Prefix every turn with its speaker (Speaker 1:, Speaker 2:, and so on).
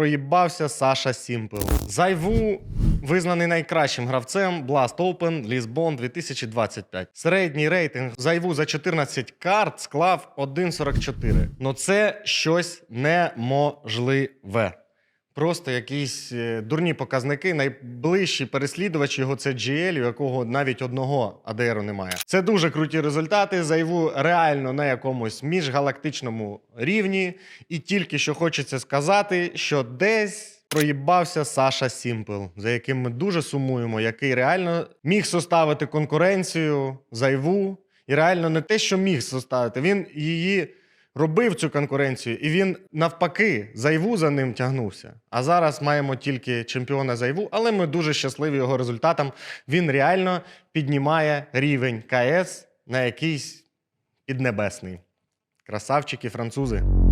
Speaker 1: проїбався Саша Сімпел. Зайву визнаний найкращим гравцем Blast Open Lisbon 2025. Середній рейтинг зайву за 14 карт склав 1,44. Ну це щось неможливе. Просто якісь е, дурні показники. Найближчий переслідувач його це GL, у якого навіть одного АДРу немає. Це дуже круті результати. Зайву реально на якомусь міжгалактичному рівні. І тільки що хочеться сказати, що десь. Проїбався Саша Сімпл, за яким ми дуже сумуємо, який реально міг составити конкуренцію зайву, і реально не те, що міг составити, він її робив цю конкуренцію, і він навпаки зайву за ним тягнувся. А зараз маємо тільки чемпіона зайву, але ми дуже щасливі його результатам. Він реально піднімає рівень КС на якийсь піднебесний. Красавчики французи.